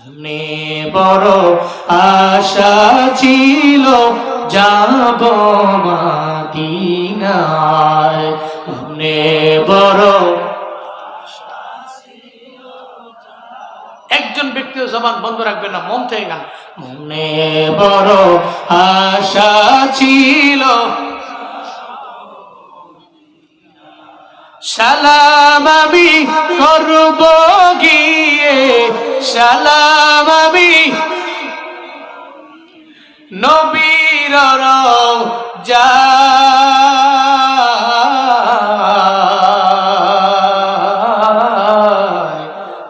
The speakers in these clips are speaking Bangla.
মনে বড় আশা ছিল, যাব মাদিনায়। বড় একজন ব্যক্তিও জবান বন্ধ রাখবে না, মন থেকে গান। মনে বড় আশা ছিল। সালাম আমি করব গিয়ে। সালাম আমি। নবীর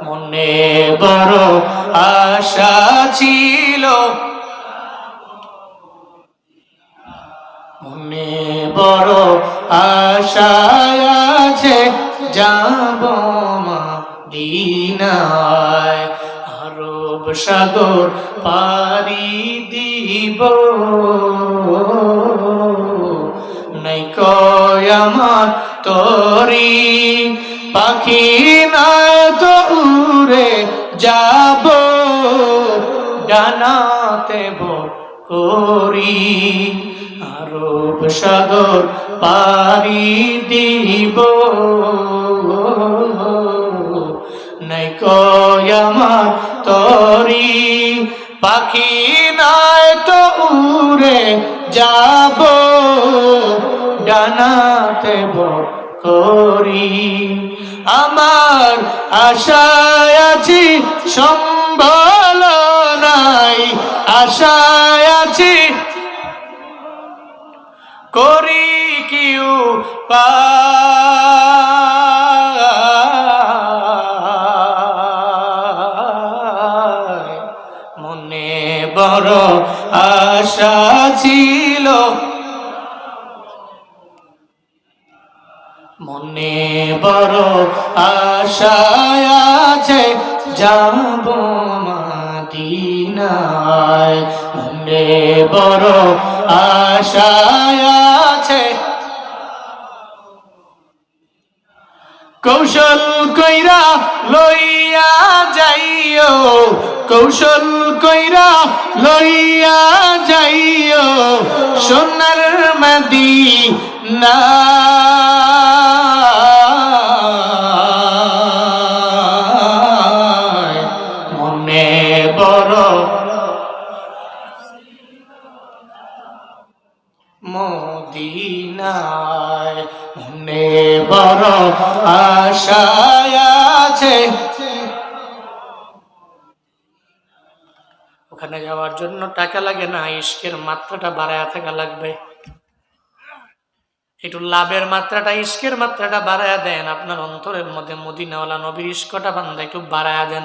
মনে বড় আশা ছিল। মনে বড় আশা আছে যাব দিনায় আরব সাগর পারি দিব। নাই কয় আমার তরি, পাখি না তো উড়ে যাব ভোর করি, আরব সাগর পারি দিব। নাই কয় আমার তরি পাখি নাই তো উড়ে যাব, ডানাতে করি। আমার আশায় আছি সম্বল নাই, আশায় আছি করি কিউ পায় বড় আশা ছিল। মনে বড় আশা আছে যাব মাদিনায়। মনে বড় আশা আছে কৌশল কইরা লইয়া যাইও কৌশল কইরা লইয়া যাইও সোনার মাদি না মনে বড় আছে। ওখানে যাওয়ার জন্য টাকা লাগে না ইস্কের মাত্রাটা বাড়ায় থাকা লাগবে। একটু লাভের মাত্রাটা ইস্কের মাত্রাটা বাড়ায়া দেন। আপনার অন্তরের মধ্যে মদিনাওয়ালা নবীর ইস্কটা বান্ধা একটু বাড়ায়া দেন।